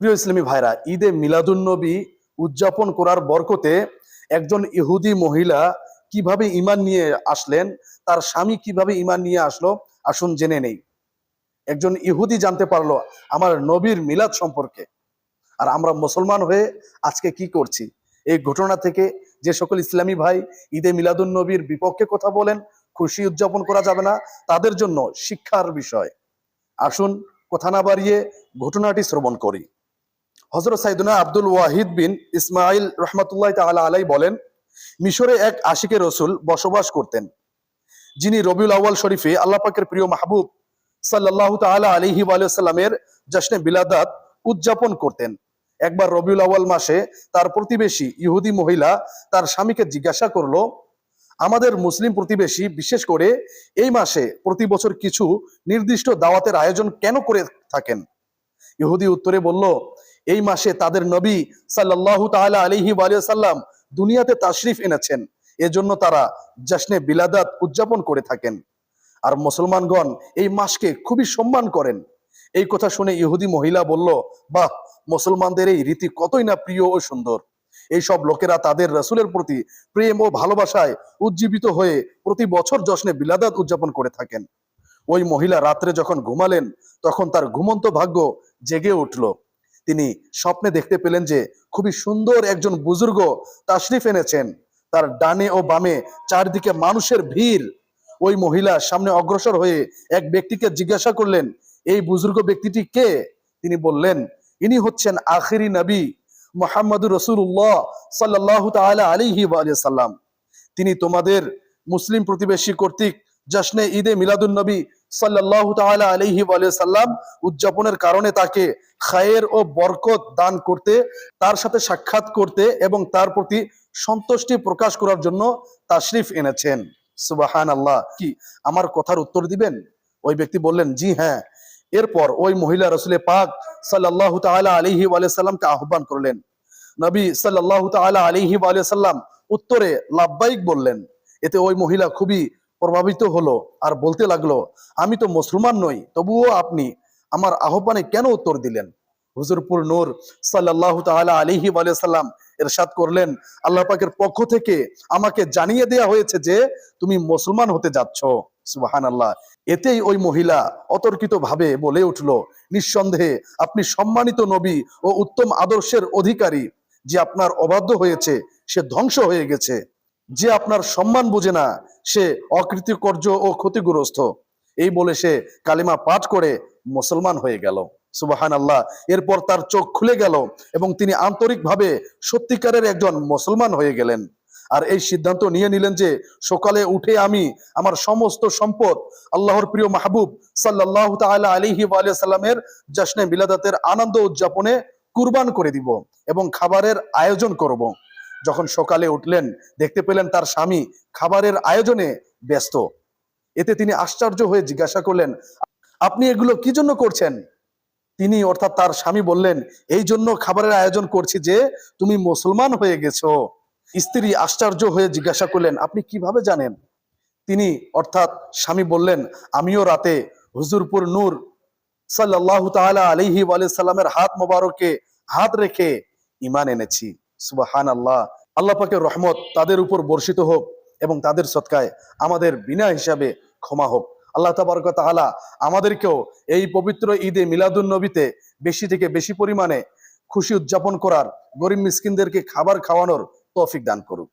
প্রিয় ইসলামী ভাইরা, ঈদে মিলাদুন্নবী উদযাপন করার বরকতে একজন ইহুদি মহিলা কীভাবে ইমান নিয়ে আসলেন, তার স্বামী কীভাবে ইমান নিয়ে আসলো, আসুন জেনে নেই। একজন ইহুদি জানতে পারল আমার নবীর মিলাদ সম্পর্কে। আর আমরা মুসলমান হয়ে আজকে কি করছি? এই ঘটনা থেকে যে সকল ইসলামী ভাই ঈদে মিলাদুন নবীর বিপক্ষে কথা বলেন, খুশি উদযাপন করা যাবে না, তাদের জন্য শিক্ষার বিষয়। আসুন কথা না বাড়িয়ে ঘটনাটি শ্রবণ করি। হজরত সাইদুনা আব্দুল ওয়াহিদ বিন ইসমাইল রহমতুল্লাহ তাআলা আলাই বলেন, মিশরে এক আশিকে রসুল বসবাস করতেন, যিনি রবিউল আউয়াল শরীফে আল্লাহ পাকের প্রিয় মাহবুব সাল্লাহ তাআলা আলিহি সাল্লামের জশ্নে বিলাদাত উদযাপন করতেন। একবার রবিউল আউয়াল মাসে তার প্রতিবেশী ইহুদি মহিলা তার স্বামীকে জিজ্ঞাসা করল, আমাদের মুসলিম প্রতিবেশী, বিশেষ করে এই মাসে প্রতি বছর কিছু নির্দিষ্ট দাওয়াতের আয়োজন কেন করে থাকেন? ইহুদি উত্তরে বলল এই মাসে তাদের নবী সাল্লাহ তাআলা আলিহি সাল্লাম দুনিয়াতে তাশরিফ এনেছেন। এজন্য তারা জশ্নে বিলাদাত উদযাপন করে থাকেন। আর মুসলমানগণ এই মাসকে খুবই সম্মান করেন। এই কথা শুনে ইহুদি মহিলা বলল, বাহ, মুসলমানদের এই রীতি কতই না প্রিয় ও সুন্দর। এই সব লোকেরা তাদের রসুলের প্রতি প্রেম ও ভালোবাসায় উজ্জীবিত হয়ে প্রতি বছর জশ্নে বিলাদাত উদযাপন করে থাকেন। ওই মহিলা রাত্রে যখন ঘুমালেন, তখন তার ঘুমন্ত ভাগ্য জেগে উঠল। তিনি স্বপ্নে দেখতে পেলেন যে খুবই সুন্দর একজন বুজুর্গ তাশরিফ এনেছেন। তার ডানে ও বামে চারদিকে মানুষের ভিড়। ওই মহিলা সামনে অগ্রসর হয়ে এক ব্যক্তিকে জিজ্ঞাসা করলেন, এই বুজুর্গ ব্যক্তিটি কে? তিনি বললেন, ইনি হচ্ছেন আখিরি নবী মোহাম্মদুর রসুল্লাহ সাল্লাহ তাআলা আলিহি সাল্লাম তিনি তোমাদের মুসলিম প্রতিবেশী কর্তৃক জশ্নে ঈদে মিলাদুন নবী সাল্লাহ তাআলা আলিহি সাল্লাম উদযাপনের কারণে তাকে খায়ের ও বরকত দান করতে, তার সাথে সাক্ষাৎ করতে এবং তার প্রতি সন্তুষ্টি প্রকাশ করার জন্য তাশরিফ এনেছেন। সুবাহান আল্লাহ কি, আমার কথার উত্তর দিবেন? ওই ব্যক্তি বললেন, জি হ্যাঁ। এরপর ওই মহিলা রসুলে পাক সাল্লাহ তাআলা আলিহি সাল্লামকে আহ্বান করলেন। নবী সাল্লাহ তাআলা আলিহি সাল্লাম উত্তরে লাব্বাইক বললেন। এতে ওই মহিলা খুবই প্রভাবিত হলো আর বলতে লাগল, আমি তো মুসলমান নই, তবুও আপনি আমার আহ্বানে কেন উত্তর দিলেন? হুজুরপুর নূর সাল্লাহ তাআলা আলিহি সাল্লাম এরশাদ করলেন, আল্লাহ পাকের পক্ষ থেকে আমাকে জানিয়ে দেয়া হয়েছে যে তুমি মুসলমান হতে যাচ্ছ। সুবাহান আল্লাহ এতেই ওই মহিলা অতর্কিত ভাবে বলে উঠল, নিঃসন্দেহে আপনি সম্মানিত নবী ও উত্তম আদর্শের অধিকারী, যে আপনার অবাধ্য হয়েছে, সে ধ্বংস হয়ে গেছে। যে আপনার সম্মান বুঝে না, সে অকৃতকার্য ও ক্ষতিগ্রস্ত। এই বলে সে কালিমা পাঠ করে মুসলমান হয়ে গেল। সুবাহান আল্লাহ এরপর তার চোখ খুলে গেল এবং তিনি আন্তরিকভাবে সত্যিকারের একজন মুসলমান হয়ে গেলেন। আর এই সিদ্ধান্ত নিয়ে নিলেন যে, সকালে উঠে আমি আমার সমস্ত সম্পদ আল্লাহর প্রিয় মাহবুব সাল্লাহ তাআলা আলিহি সাল্লামের জশ্নে বিলাদাতের আনন্দ উদযাপনে কুরবান করে দিব এবং খাবারের আয়োজন করব। যখন সকালে উঠলেন, দেখতে পেলেন তার স্বামী খাবারের আয়োজনে ব্যস্ত। এতে তিনি আশ্চর্য হয়ে জিজ্ঞাসা করলেন, আপনি এগুলো কি জন্য করছেন? তিনি অর্থাৎ তার স্বামী বললেন, এই জন্য খাবারের আয়োজন করছি যে তুমি মুসলমান হয়ে গেছো। স্ত্রী আশ্চর্য হয়ে জিজ্ঞাসা করলেন, আপনি কীভাবে জানেন? তিনি অর্থাৎ স্বামী বললেন, আমিও রাতে হুজুরপুর নূর সাল্লাহ তাআলা আলিহি সাল্লামের হাত মোবারকে হাত রেখে ইমান এনেছি। সুবাহান আল্লাহ আল্লাহ পাকের রহমত তাদের উপর বর্ষিত হোক এবং তাদের সৎকায় আমাদের বিনা হিসাবে ক্ষমা হোক। আল্লাহ তাবারক আলা আমাদেরকেও এই পবিত্র ঈদে মিলাদুন নবীতে বেশি থেকে বেশি পরিমাণে খুশি উদযাপন করার গরিব মিসকিনদেরকে খাবার খাওয়ানোর তৌফিক দান করুক।